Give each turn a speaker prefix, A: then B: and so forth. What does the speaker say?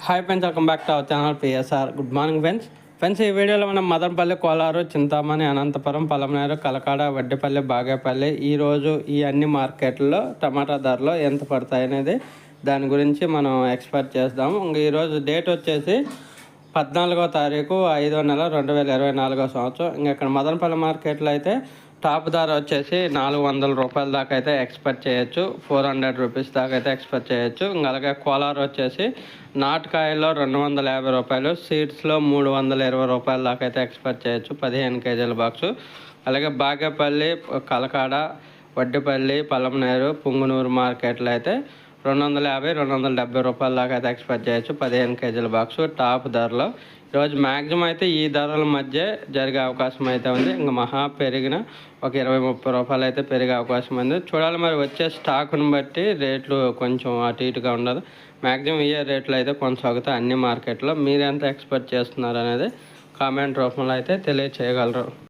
A: Hi friends welcome back to our channel PSR good morning friends friends ఈ వీడియోలో మనం మదనపల్లి కోలారు చింతామణి అనంతపురం పలమనేరు కలకాడ వడ్డేపల్లి బాగేపల్లి ఈరోజు ఈ అన్ని మార్కెట్లో టమాటా ధరలు ఎంత పడతాయి అనేది దాని గురించి మనం ఎక్స్పెక్ట్ చేద్దాం ఇంక ఈరోజు డేట్ వచ్చేసి పద్నాలుగో తారీఖు ఐదో నెల రెండు వేల ఇరవై నాలుగో సంవత్సరం. ఇంకా ఇక్కడ మదనపల్లి మార్కెట్లో అయితే టాప్ ధర వచ్చేసి నాలుగు వందల రూపాయల దాకా అయితే ఎక్స్పెక్ట్ చేయొచ్చు. ఫోర్ హండ్రెడ్ రూపీస్ దాకా అయితే ఎక్స్పెక్ట్ చేయొచ్చు. ఇంకా అలాగే కోలార్ వచ్చేసి నాటుకాయల్లో రెండు వందల యాభై రూపాయలు సీడ్స్లో మూడు వందల ఇరవై రూపాయల దాకా అయితే ఎక్స్పెక్ట్ చేయొచ్చు. పదిహేను కేజీల బాక్సు. అలాగే బాగేపల్లి కలకాడ వడ్డిపల్లి పలమనేరు పుంగునూరు మార్కెట్లో అయితే రెండు వందల యాభై రెండు వందల డెబ్బై రూపాయల దాకా అయితే ఎక్స్పెక్ట్ చేయొచ్చు. పదిహేను కేజీల బాక్స్ టాప్ ధరలో. ఈరోజు మ్యాక్సిమం అయితే ఈ ధరల మధ్య జరిగే అవకాశం అయితే ఉంది. ఇంకా మహా పెరిగిన ఒక ఇరవై ముప్పై రూపాయలు అయితే పెరిగే అవకాశం ఉంది. చూడాలి మరి వచ్చే స్టాక్ను బట్టి రేట్లు కొంచెం అటు ఇటుగా ఉండదు. మ్యాక్సిమం ఇయర్ రేట్లు అయితే కొనసాగుతాయి అన్ని మార్కెట్లో. మీరు ఎంత ఎక్స్పెక్ట్ చేస్తున్నారు అనేది కామెంట్ రూపంలో అయితే తెలియచేయగలరు.